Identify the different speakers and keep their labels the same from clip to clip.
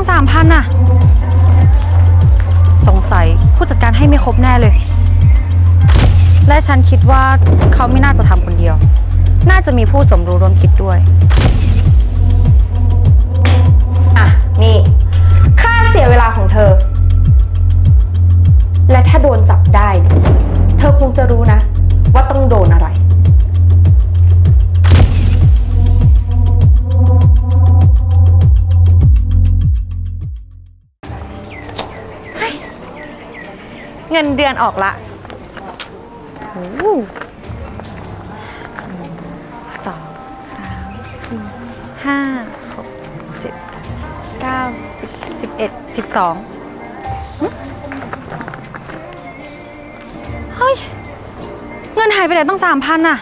Speaker 1: ตั้งสามพันน่ะ สงสัยผู้จัดการให้ไม่ครบแน่เลย และฉันคิดว่าเขาไม่น่าจะทำคนเดียว น่าจะมีผู้สมรู้ร่วมคิดด้วย
Speaker 2: อะ นี่ ค่าเสียเวลาของเธอ และถ้าโดนจับได้เนี่ยเธอคงจะรู้นะ ว่าต้องโดนอะไร
Speaker 1: เงินเดือนออกละสองสามสี่ห้าหกเจ็ดเก้าสิบสิบเอ็ดสิบสองเฮ้ย เงินหายไปไหนต้องสามพันน่ะ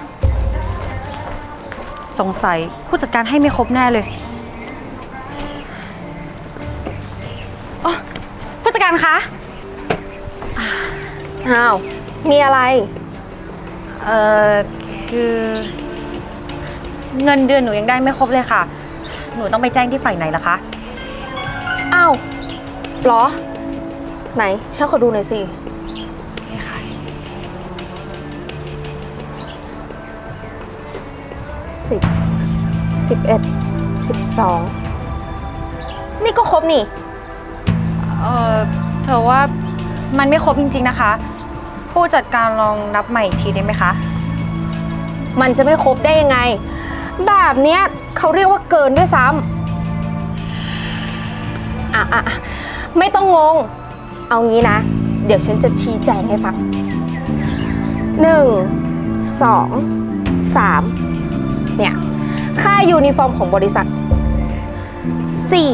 Speaker 1: สงสัยผู้จัดการให้ไม่ครบแน่เลยอ๋อผู้จัดการคะ
Speaker 2: อ้าว มีอะไร
Speaker 1: เอ่อ คือ เงินเดือนหนูยังได้ไม่ครบเลยค่ะ หนูต้องไปแจ้งที่ฝ่ายไหนล่ะคะ
Speaker 2: อ้าวเหรอ ไหนฉันขอดูหน่อยสิ
Speaker 1: นี่ค่ะ
Speaker 2: สิบ สิบเอ็ด สิบสอง นี่ก็ครบนี่
Speaker 1: เอ่อเธอว่ามันไม่ครบจริงๆนะคะ ผู้จัดการลองนับใหม่อีกทีได้ไหมคะ
Speaker 2: มันจะไม่ครบได้ยังไง แบบเนี้ยเขาเรียกว่าเกินด้วยซ้ำอะอะอะไม่ต้องงง เอางี้นะ เดี๋ยวฉันจะชี้แจงให้ฟังหนึ่งสองสามเนี่ย ค่ายูนิฟอร์มของบริษัทสี่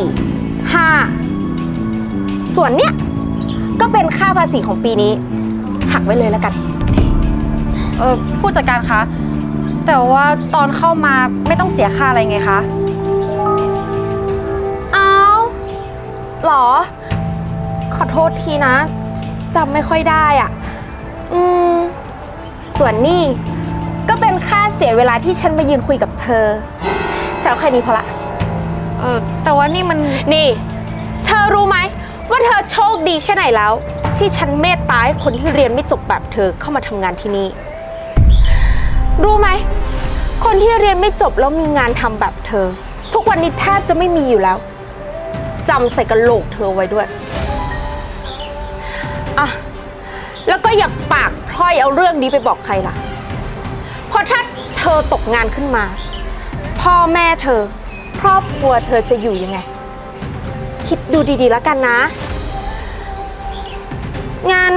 Speaker 2: ห้าส่วนเนี้ยก็เป็นค่าภาษีของปีนี้ ไว้เลยแล้วกัน
Speaker 1: เออผู้จัดการคะ แต่ว่าตอนเข้ามาไม่ต้องเสียค่าอะไรไงคะ
Speaker 2: อ้าวหรอ ขอโทษทีนะจำไม่ค่อยได้อะ อืม ส่วนนี่ก็เป็นค่าเสียเวลาที่ฉันมายืนคุยกับเธอ ฉันเอาแค่นี้พอละ
Speaker 1: เออแต่ว่านี่มัน
Speaker 2: นี่ เธอรู้ไหมว่าเธอโชคดีแค่ไหนแล้ว ที่ฉันเมตตาให้คนที่เรียนไม่จบแบบเธอเข้ามาทำงานที่นี่ รู้ไหม คนที่เรียนไม่จบแล้วมีงานทำแบบเธอ ทุกวันนี้แทบจะไม่มีอยู่แล้วจำใส่กระโหลกเธอไว้ด้วยอะแล้วก็อย่าปากพร่อยเอาเรื่องนี้ไปบอกใครล่ะ เพราะถ้าเธอตกงานขึ้นมา พ่อแม่เธอ ครอบครัวเธอจะอยู่ยังไง คิดดูดีๆแล้วกันนะ งั้น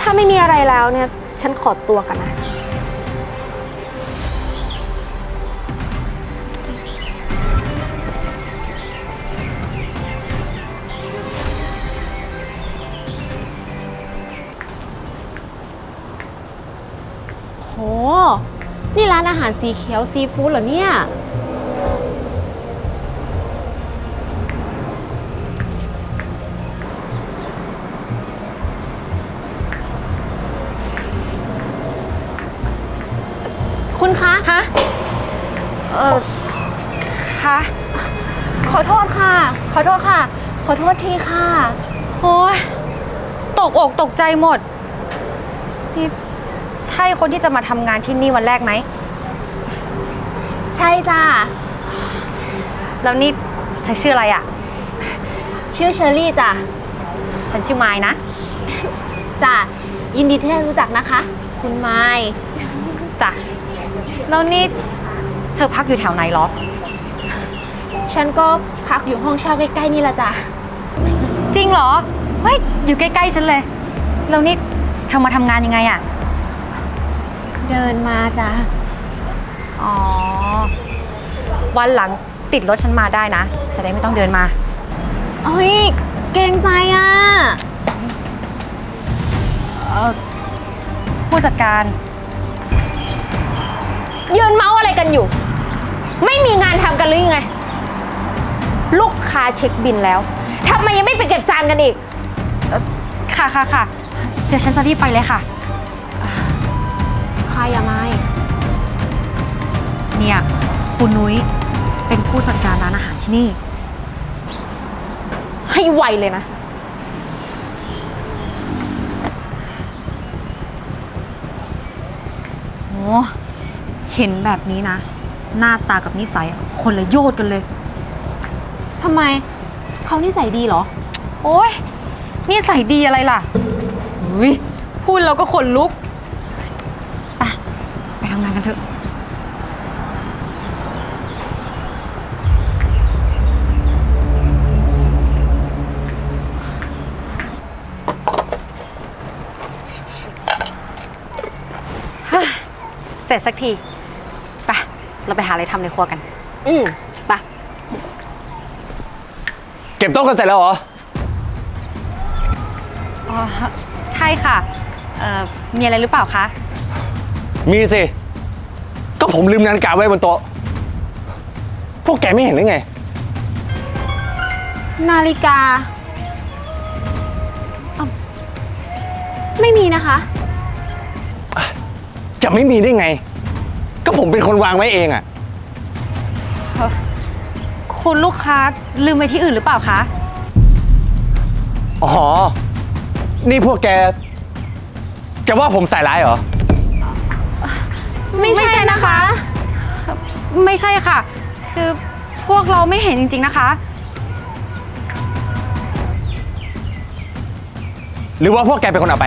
Speaker 2: ถ้าไม่มีอะไรแล้วเนี่ย ฉันขอตัวกันนะ
Speaker 3: โห นี่ร้านอาหารสีเขียวซีฟู้ดเหรอเนี่ย ขอโทษค่ะ ขอโทษทีค่ะ
Speaker 1: โอ้ยตกอกตกใจหมด นี่ใช่คนที่จะมาทำงานที่นี่วันแรกไหม
Speaker 3: ใช่จ้า
Speaker 1: แล้วนี่เธอชื่ออะไรอะ
Speaker 3: ชื่อเชอรี่จ้ะ
Speaker 1: ฉันชื่อไม้นะ
Speaker 3: จ้ะยินดีที่ได้รู้จักนะคะ คุณไม้
Speaker 1: จ้ะแล้วนี่เธอพักอยู่แถวไหนเหรอ
Speaker 3: ฉันก็ พักอยู่ห้องเช่าใกล้ๆนี่แหละจ้ะ
Speaker 1: จริงเหรอ เฮ้ย อยู่ใกล้ๆฉันเลย แล้วนี่เธอมาทำงานยังไงอะ
Speaker 3: เดินมาจ้ะ
Speaker 1: อ๋อ วันหลังติดรถฉันมาได้นะ จะได้ไม่ต้องเดินมา
Speaker 3: เฮ้ย เกรงใจอะ
Speaker 1: เออผู้จัดการ
Speaker 2: ยืนเมาส์อะไรกันอยู่ ไม่มีงานทำกันหรือยังไง ลูกค้าเช็คบินแล้วทำไมยังไม่ไปเก็บจานกันอีก
Speaker 1: ค่ะค่ะค่ะ เดี๋ยวฉันจะรีบไปเลยค่ะ
Speaker 3: ใครอะไม้
Speaker 1: เนี่ยคุณนุ้ยเป็นผู้จัดการร้านอาหารที่นี่
Speaker 2: ให้ไวเลยนะ
Speaker 1: โอ้เห็นแบบนี้นะ หน้าตากับนิสัยอะคนละโยชน์กันเลย
Speaker 3: ทำไมเขานิสัยดีเหรอ
Speaker 1: โอ้ยนี่ใส่ดีอะไรล่ะอุ๊ยพูดแล้วก็ขนลุกไปไปทำงานกันเถอะเฮ้ยเสร็จสักที ไป เราไปหาอะไรทำในครัวกัน
Speaker 2: อืมไปะ
Speaker 4: เก็บโต๊ะกันเสร็จแล้วเหรอ
Speaker 1: อ๋อใช่ค่ะเอ่อมีอะไรหรือเปล่าคะ
Speaker 4: มีสิ ก็ผมลืมนาฬิกาไว้บนโต๊ะ พวกแกไม่เห็นหรือไง
Speaker 3: นาฬิกาอ้าวไม่มีนะคะ
Speaker 4: จะไม่มีได้ไง ก็ผมเป็นคนวางไว้เองอะ
Speaker 1: คุณลูกค้าลืมไปที่อื่นหรือเปล่าคะ
Speaker 4: อ๋อ นี่พวกแก จะว่าผมใส่ร้ายเหรอ
Speaker 3: ไม่ใช่นะคะ
Speaker 1: ไม่ใช่ค่ะ คือพวกเราไม่เห็นจริง ๆนะคะ
Speaker 4: หรือว่าพวกแกเป็นคนเอาไป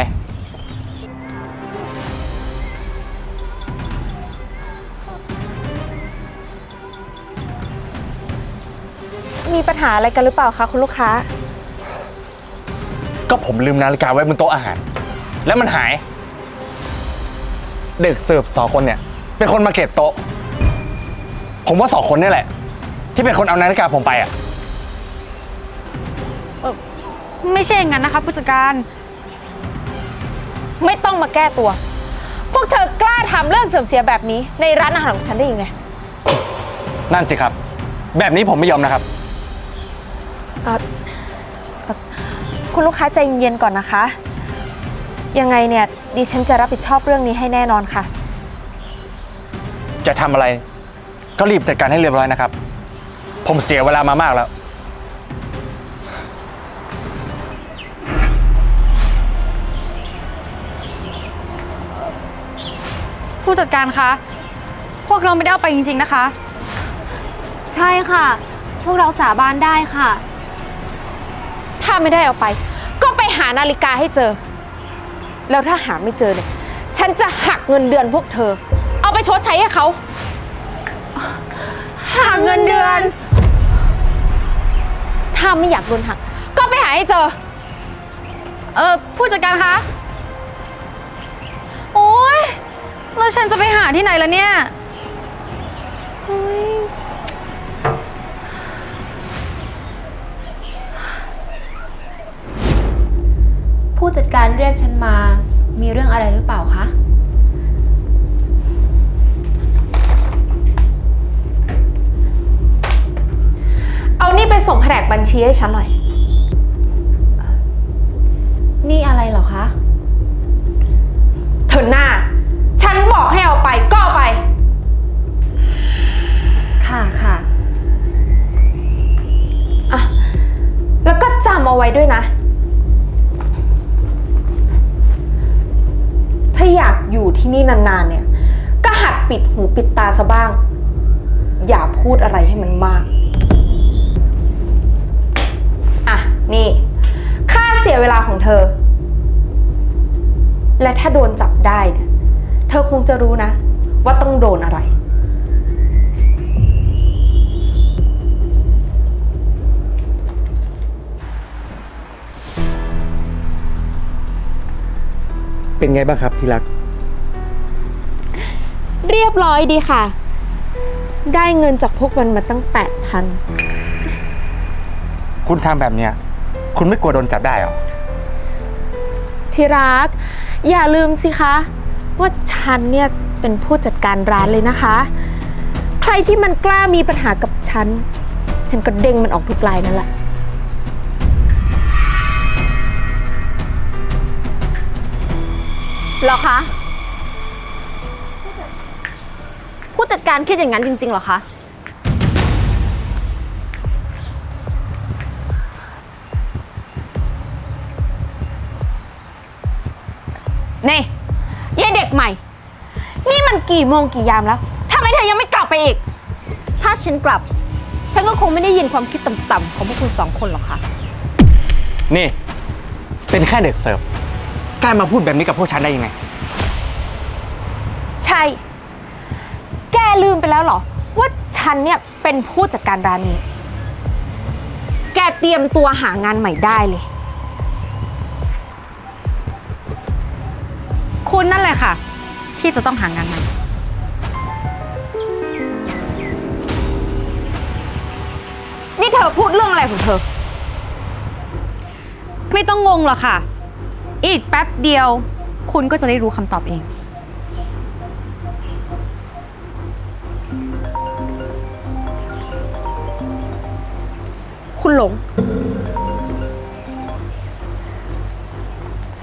Speaker 2: มีปัญหาอะไรกันหรือเปล่าคะคุณลูกค้า
Speaker 4: ก็ผมลืมนาฬิกาไว้บนโต๊ะอาหาร แล้วมันหาย เด็กเสิร์ฟสองคนเนี่ย เป็นคนมาเก็บโต๊ะ ผมว่าสองคนนี่แหละ ที่เป็นคนเอานาฬิกาผมไปอะ
Speaker 1: ไม่ใช่อย่างนั้นนะคะผู้จัดการ
Speaker 2: ไม่ต้องมาแก้ตัว พวกเธอกล้าทำเรื่องเสื่อมเสียแบบนี้ในร้านอาหารของฉันได้ยังไง
Speaker 4: นั่นสิครับ แบบนี้ผมไม่ยอมนะครับ
Speaker 2: เอ่อเอ่อคุณลูกค้าใจเย็นๆก่อนนะคะ ยังไงเนี่ยดิฉันจะรับผิดชอบเรื่องนี้ให้แน่นอนค่ะ
Speaker 4: จะทำอะไร ก็รีบจัดการให้เรียบร้อยนะครับ ผมเสียเวลามามากแล้ว
Speaker 1: ผู้จัดการคะ พวกเราไม่ได้เอาไปจริงๆนะคะ
Speaker 3: ใช่ค่ะ พวกเราสาบานได้ค่ะ
Speaker 2: ถ้าไม่ได้เอาไป ก็ไปหานาฬิกาให้เจอ แล้วถ้าหาไม่เจอเนี่ย ฉันจะหักเงินเดือนพวกเธอ เอาไปชดใช้ให้เขาหักเงินเดือน ถ้าไม่อยากโดนหัก ก็ไปหาให้เจอ
Speaker 1: เออผู้จัดการคะ โอ๊ย แล้วฉันจะไปหาที่ไหนล่ะเนี่ยโอ๊ย
Speaker 3: ผู้จัดการเรียกฉันมา มีเรื่องอะไรหรือเปล่าคะ
Speaker 2: เอานี่ไปส่งแผนกบัญชีให้ฉันหน่อย
Speaker 3: นี่อะไรเหรอคะ
Speaker 2: เธอหน้า ฉันบอกให้เอาไปก็เอาไป
Speaker 3: ค่ะค่ะ
Speaker 2: อะแล้วก็จำเอาไว้ด้วยนะ ถ้าอยากอยู่ที่นี่นานๆเนี่ย ก็หัดปิดหูปิดตาซะบ้าง อย่าพูดอะไรให้มันมาก อะ นี่ ค่าเสียเวลาของเธอ และถ้าโดนจับได้เนี่ย เธอคงจะรู้นะ ว่าต้องโดนอะไร
Speaker 4: เป็นไงบ้างครับที่รัก
Speaker 2: เรียบร้อยดีค่ะ ได้เงินจากพวกมันมาตั้งแปดพัน
Speaker 4: คุณทำแบบเนี้ย คุณไม่กลัวโดนจับได้เหรอ
Speaker 2: ที่รัก อย่าลืมสิคะ ว่าฉันเนี่ยเป็นผู้จัดการร้านเลยนะคะ ใครที่มันกล้ามีปัญหากับฉัน ฉันก็เด้งมันออกทุกรายนั่นแหละ
Speaker 3: หรอคะ ผู้จัดการคิดอย่างนั้นจริงๆหรอคะ
Speaker 2: นี่ยัยเด็กใหม่ นี่มันกี่โมงกี่ยามแล้วทำไมเธอยังไม่กลับไปอีก
Speaker 1: ถ้าฉันกลับ ฉันก็คงไม่ได้ยินความคิดต่ำๆของพวกคุณสองคนหรอกค่ะ
Speaker 4: นี่ เป็นแค่เด็กเสิร์ฟ กล้ามาพูดแบบนี้กับพวกฉันได้ยังไง
Speaker 2: ใช่ แกลืมไปแล้วเหรอ ว่าฉันเนี่ยเป็นผู้จัดการร้านนี้ แกเตรียมตัวหางานใหม่ได้เลย
Speaker 1: คุณนั่นแหละค่ะ ที่จะต้องหางานใหม่
Speaker 2: นี่เธอพูดเรื่องอะไรของเธอ
Speaker 1: ไม่ต้องงงหรอกค่ะ อีกแป๊บเดียว คุณก็จะได้รู้คำตอบเอง
Speaker 2: คุณหลง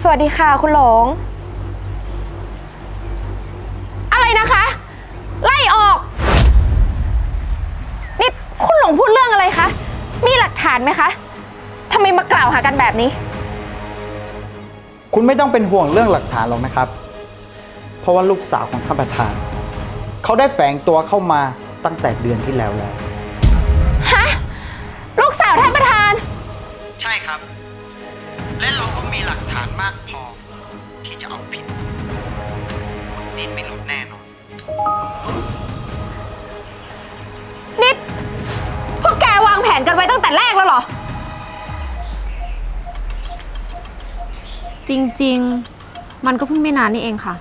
Speaker 2: สวัสดีค่ะคุณหลง อะไรนะคะ ไล่ออก นี่คุณหลงพูดเรื่องอะไรคะ มีหลักฐานไหมคะทำไมมากล่าวหากันแบบนี้
Speaker 5: คุณไม่ต้องเป็นห่วงเรื่องหลักฐานหรอกนะครับ เพราะว่าลูกสาวของท่านประธาน เขาได้แฝงตัวเข้ามาตั้งแต่เดือนที่แล้วแล้ว
Speaker 2: ฮะ ลูกสาวท่านประธาน
Speaker 5: ใช่ครับ และเราก็มีหลักฐานมากพอ ที่จะเอาผิดคุณนินไม่หลุดแน่นอน
Speaker 2: นิด พวกแกวางแผนกันไว้ตั้งแต่แรกแล้วเหรอ
Speaker 3: จริง ๆ มันก็เพิ่งไม่นานนี่เองค่ะ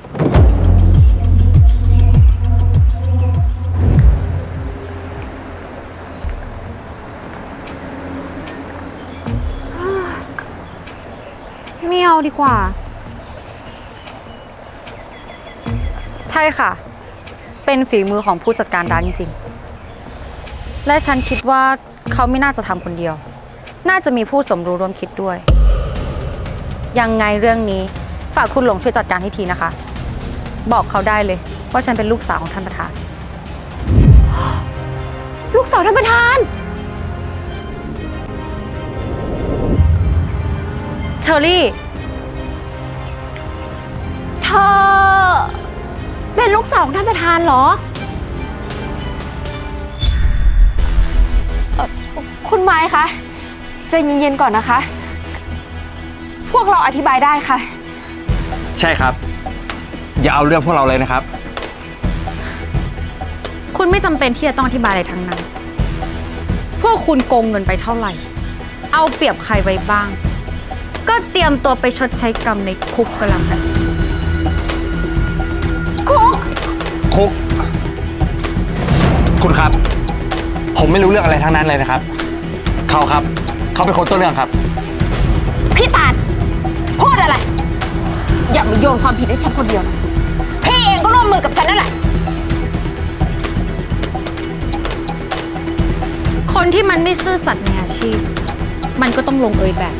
Speaker 3: ไม่เอาดีกว่า
Speaker 1: ใช่ค่ะ เป็นฝีมือของผู้จัดการร้านจริงๆ และฉันคิดว่าเขาไม่น่าจะทำคนเดียว น่าจะมีผู้สมรู้ร่วมคิดด้วย ยังไงเรื่องนี้ฝากคุณหลงช่วยจัดการให้ทีนะคะ บอกเขาได้เลยว่าฉันเป็นลูกสาวของท่านประธาน
Speaker 2: ลูกสาวท่านประธาน
Speaker 1: เชอรี่
Speaker 3: เธอ เป็นลูกสาวของท่านประธานเหรอ
Speaker 2: คุณไม้คะใจเย็นๆก่อนนะคะ พวกเราอธิบายได้ค่ะ
Speaker 4: ใช่ครับ อย่าเอาเรื่องพวกเราเลยนะครับ
Speaker 1: คุณไม่จำเป็นที่จะต้องอธิบายอะไรทั้งนั้น พวกคุณโกงเงินไปเท่าไหร่ เอาเปรียบใครไว้บ้าง ก็เตรียมตัวไปชดใช้กรรมในคุกก็แล้วกัน
Speaker 2: คุก
Speaker 4: คุก คุณครับ ผมไม่รู้เรื่องอะไรทั้งนั้นเลยนะครับ เขาครับ เขาเป็นคนต้นเรื่องครับ
Speaker 2: พี่ตาล พูดอะไร อย่ามาโยนความผิดให้ฉันคนเดียวนะ พี่เองก็ร่วมมือกับฉันนั่นแหละ
Speaker 1: คนที่มันไม่ซื่อสัตย์ในอาชีพ มันก็ต้องลงเอยแบบ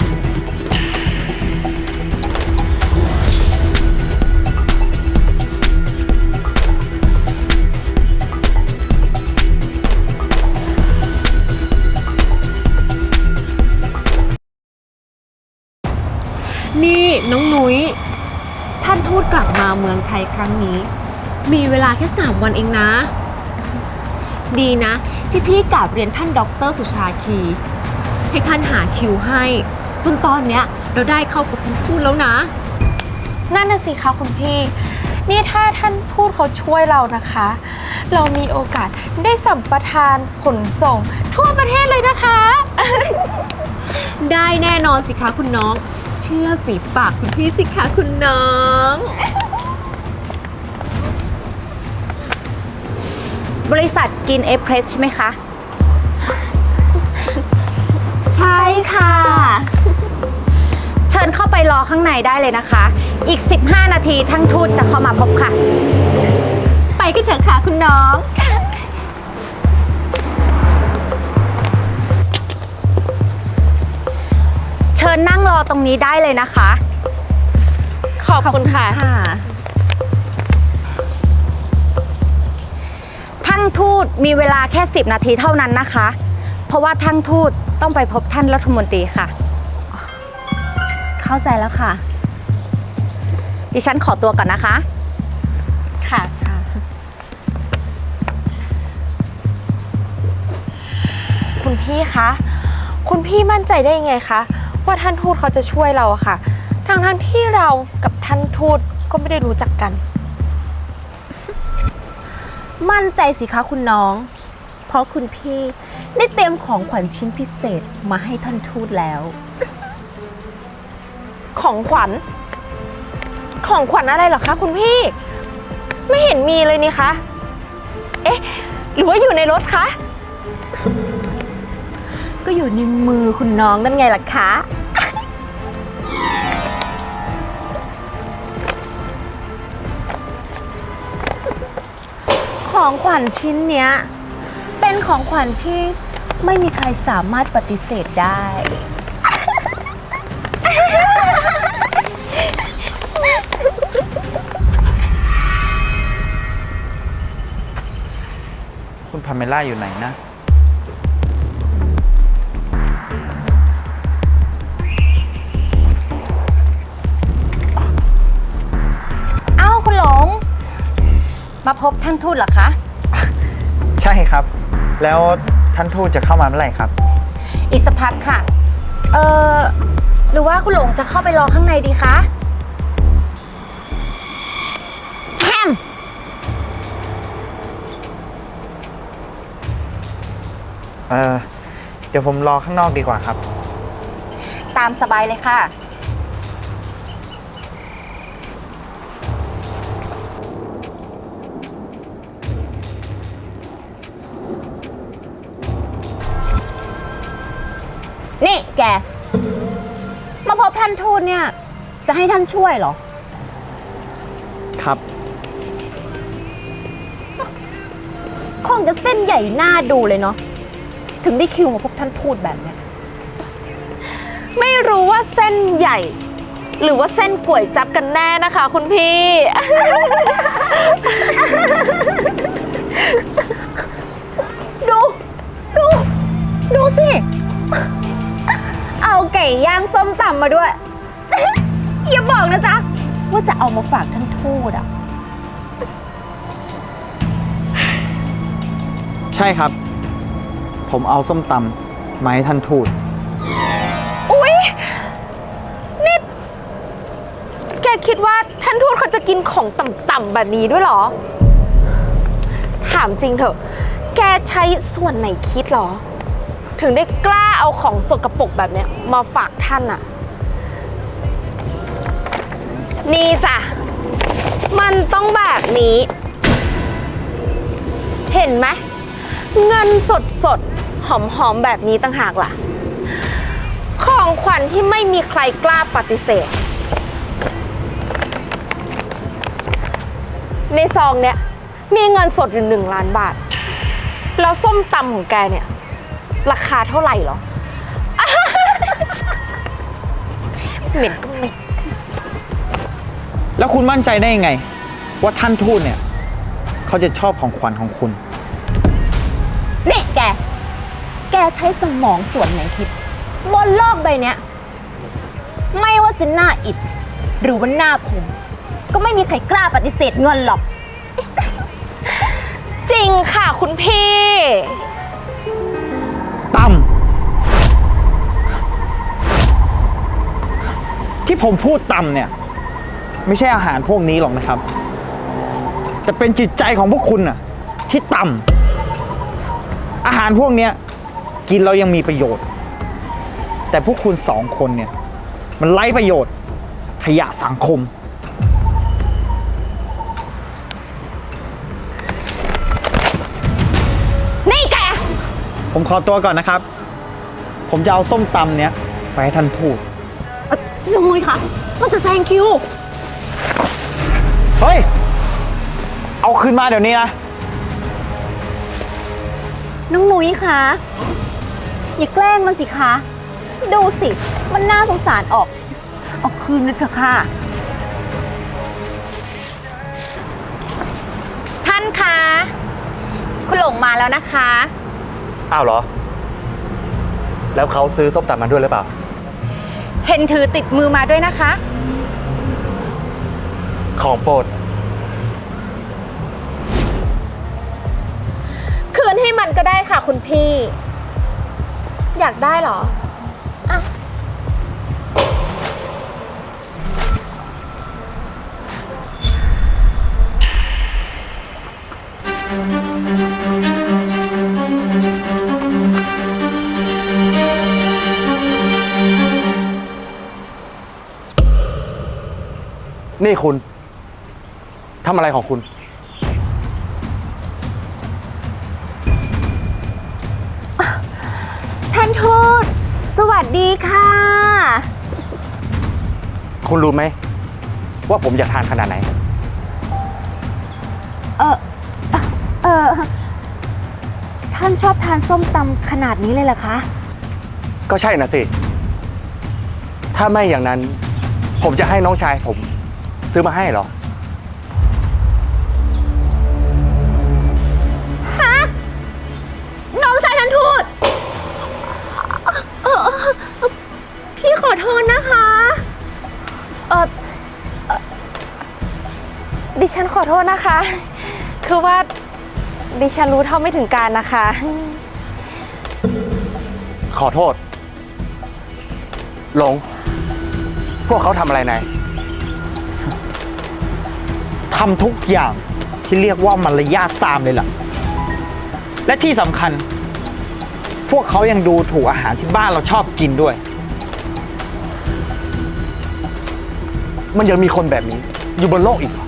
Speaker 3: เมืองไทยครั้งนี้ มีเวลาแค่สามวันเองนะ ดีนะ ที่พี่กลับเรียนท่านด็อกเตอร์สุชาคี ให้ท่านหาคิวให้ จนตอนเนี้ยเราได้เข้ากับท่านทูตแล้วนะ
Speaker 2: นั่นน่ะสิคะคุณพี่ นี่ถ้าท่านทูตเขาช่วยเรานะคะ เรามีโอกาสได้สัมปทานขนส่ง ทั่วประเทศเลยนะคะ
Speaker 3: ได้แน่นอนสิคะคุณน้อง เชื่อฝีปากคุณพี่สิคะคุณน้อง
Speaker 1: ริษัทกินเอเพรสใช่ไหมคะ
Speaker 3: ใช่ค่ะ
Speaker 1: เชิญเข้าไปรอข้างในได้เลยนะคะ อีก 15 นาทีทั้งทูตจะเข้ามาพบค่ะ
Speaker 3: ไปกันเถอะค่ะคุณน้อง
Speaker 1: เชิญนั่งรอตรงนี้ได้เลยนะคะ
Speaker 2: ขอบคุณค่ะ
Speaker 3: ค่ะ
Speaker 1: ท่านทูตมีเวลาแค่ 10 นาทีเท่านั้นนะคะ เพราะว่าท่านทูตต้องไปพบท่านรัฐมนตรีค่ะ
Speaker 3: เข้าใจแล้วค่ะ
Speaker 1: เดิฉันขอตัวก่อนนะคะ
Speaker 2: ค่ะ คุณพี่คะ คุณพี่มั่นใจได้ยังไงคะ ว่าท่านทูตเขาจะช่วยเราอะค่ะทั้งทั้งๆที่เรากับท่านทูตก็ไม่ได้รู้จักกัน
Speaker 3: มั่นใจสิคะคุณน้อง เพราะคุณพี่ได้เตรียมของขวัญชิ้นพิเศษมาให้ท่านทูตแล้ว
Speaker 2: ของขวัญ ของขวัญอะไรเหรอคะคุณพี่ ไม่เห็นมีเลยนี่คะ เอ๊ะ หรือว่าอยู่ในรถคะ
Speaker 3: ก็อยู่ในมือคุณน้องนั่นไงล่ะคะ ของขวัญชิ้นเนี้ย เป็นของขวัญที่ไม่มีใครสามารถปฏิเสธได้
Speaker 6: คุณพาเมล่าอยู่ไหนนะ
Speaker 1: มาพบท่านทูตเหรอคะ
Speaker 6: ใช่ครับ แล้วท่านทูตจะเข้ามาเมื่อไหร่ครับ
Speaker 1: อีกสักพักค่ะ เออหรือว่าคุณหลงจะเข้าไปรอข้างในดีคะ
Speaker 6: เออเดี๋ยวผมรอข้างนอกดีกว่าครับ
Speaker 1: ตามสบายเลยค่ะ
Speaker 3: แก มาพบท่านทูตเนี่ย จะให้ท่านช่วยเหรอ
Speaker 6: ครับ
Speaker 3: คงจะเส้นใหญ่หน้าดูเลยเนาะ ถึงได้คิวมาพบท่านทูตแบบเนี้ย
Speaker 2: ไม่รู้ว่าเส้นใหญ่ หรือว่าเส้นก๋วยจับกันแน่นะคะ คุณพี่
Speaker 3: งส้มตำมาด้วย อย่าบอกนะจ๊ะ ว่าจะเอามาฝากท่านทูตอะ
Speaker 6: ใช่ครับ ผมเอาส้มตำมาให้ท่านทูต
Speaker 2: อุ๊ย นี่ แกคิดว่าท่านทูตเขาจะกินของต่ำๆแบบนี้ด้วยเหรอ ถามจริงเถอะ แกใช้ส่วนไหนคิดเหรอ ถึงได้กล้าเอาของสกรปรกแบบเนี้ยมาฝากท่านอะนี่จ้ะ มันต้องแบบนี้ เห็นไหม เงินสดสดหอมหอมแบบนี้ต่างหากล่ะ ของขวัญที่ไม่มีใครกล้าปฏิเสธ ในซองเนี้ยมีเงินสดอยู่หนึ่งล้านบาท แล้วส้มตำของแกเนี่ย ราคาเท่าไหร่หรอ เหม็นก็เหม็น
Speaker 6: แล้วคุณมั่นใจได้ยังไง ว่าท่านทูตเนี่ย เขาจะชอบของขวัญของคุณ
Speaker 3: นี่แก แกใช้สมองส่วนไหนคิดบนโลกใบเนี้ย ไม่ว่าจะหน้าอิด หรือว่าหน้าผมก็ไม่มีใครกล้าปฏิเสธเงินหรอก
Speaker 2: จริงค่ะคุณพี่
Speaker 6: ต่ำที่ผมพูดต่ำเนี่ย ไม่ใช่อาหารพวกนี้หรอกนะครับ แต่เป็นจิตใจของพวกคุณน่ะ ที่ต่ำอาหารพวกเนี้ยกินเรายังมีประโยชน์ แต่พวกคุณสองคนเนี่ย มันไร้ประโยชน์ขยะสังคม ผมขอตัวก่อนนะครับ ผมจะเอาส้มตำเนี้ยไปให้ท่านทูต
Speaker 3: น้องนุ้ยคะมันจะแซงคิว
Speaker 6: เฮ้ย เอาคืนมาเดี๋ยวนี้นะ
Speaker 3: น้องนุ้ยคะอย่าแกล้งมันสิคะ ดูสิ มันน่าสงสารออกเอาคืนนะเถอะค่ะ
Speaker 1: ท่านคะ คุณหลงมาแล้วนะคะ
Speaker 4: อ้าวเหรอ แล้วเขาซื้อส้มตำมาด้วยหรือเปล่า
Speaker 1: เห็นถือติดมือมาด้วยนะคะ
Speaker 4: ของโปรด
Speaker 2: คืนให้มันก็ได้ค่ะคุณพี่ อยากได้เหรอ อะ
Speaker 4: นี่คุณทำอะไรของคุณ
Speaker 3: ท่านทูตสวัสดีค่ะ
Speaker 4: คุณรู้ไหม ว่าผมอยากทานขนาดไหน
Speaker 3: เออเออท่านชอบทานส้มตำขนาดนี้เลยเหรอคะ
Speaker 4: ก็ใช่นะสิ ถ้าไม่อย่างนั้น ผมจะให้น้องชายผม ซื้อมาให้เหรอ
Speaker 3: น้องชายท่านทูตเอ่อพี่ขอโทษนะคะ
Speaker 2: เออเอ่อดิฉันขอโทษนะคะ คือว่าดิฉันรู้เท่าไม่ถึงการนะคะ
Speaker 4: ขอโทษ หลง พวกเขาทำอะไรนาย
Speaker 6: ทำทุกอย่างที่เรียกว่ามารยาทซามเลยล่ะ และที่สำคัญ พวกเขายังดูถูกอาหารที่บ้านเราชอบกินด้วย
Speaker 4: มันยังมีคนแบบนี้ อยู่บนโลกอีกเหรอ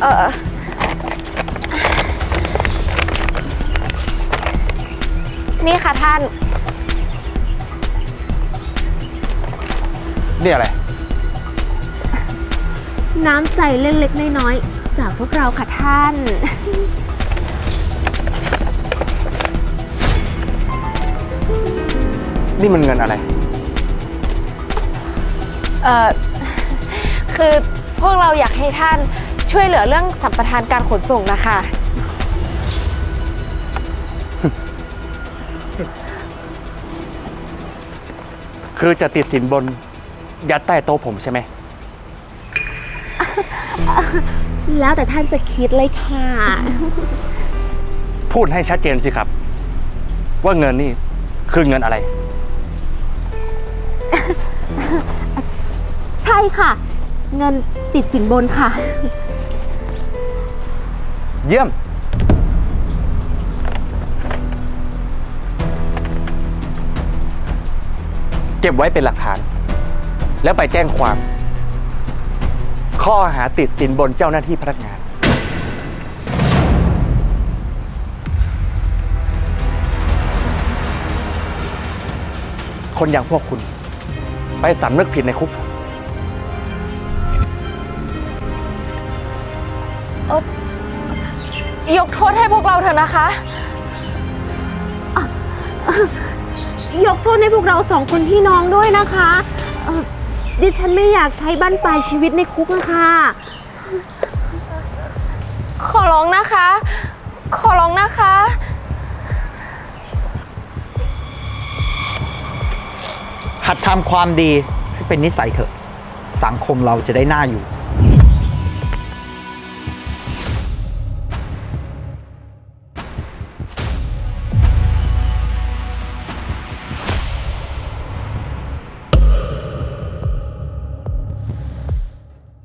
Speaker 2: เออนี่ค่ะท่าน
Speaker 4: นี่อะไร
Speaker 3: น้ำใจเล็กๆน้อยๆจากพวกเราค่ะท่าน
Speaker 4: นี่มันเงินอะไร
Speaker 2: เออคือพวกเราอยากให้ท่านช่วยเหลือเรื่องสัมปทานการขนส่งนะคะ
Speaker 4: คือจะติดสินบน ยัดใต้โต๊ะผมใช่ไหม
Speaker 3: แล้วแต่ท่านจะคิดเลยค่ะ
Speaker 4: พูดให้ชัดเจนสิครับ ว่าเงินนี่คือเงินอะไร
Speaker 3: ใช่ค่ะ เงินติดสินบนค่ะ
Speaker 4: เยี่ยม เก็บไว้เป็นหลักฐาน แล้วไปแจ้งความ ข้อหาติดสินบนเจ้าหน้าที่พนักงาน คนอย่างพวกคุณ ไปสำนึกผิดในคุก
Speaker 2: ยกโทษให้พวกเราเถอะนะคะ
Speaker 3: ยกโทษให้พวกเราสองคนพี่น้องด้วยนะคะเอ่อ ดิฉันไม่อยากใช้บั้นปลายชีวิตในคุกนะคะ
Speaker 2: ขอร้องนะคะ ขอร้องนะคะ
Speaker 6: หัดทำความดีให้เป็นนิสัยเถอะ สังคมเราจะได้น่าอยู่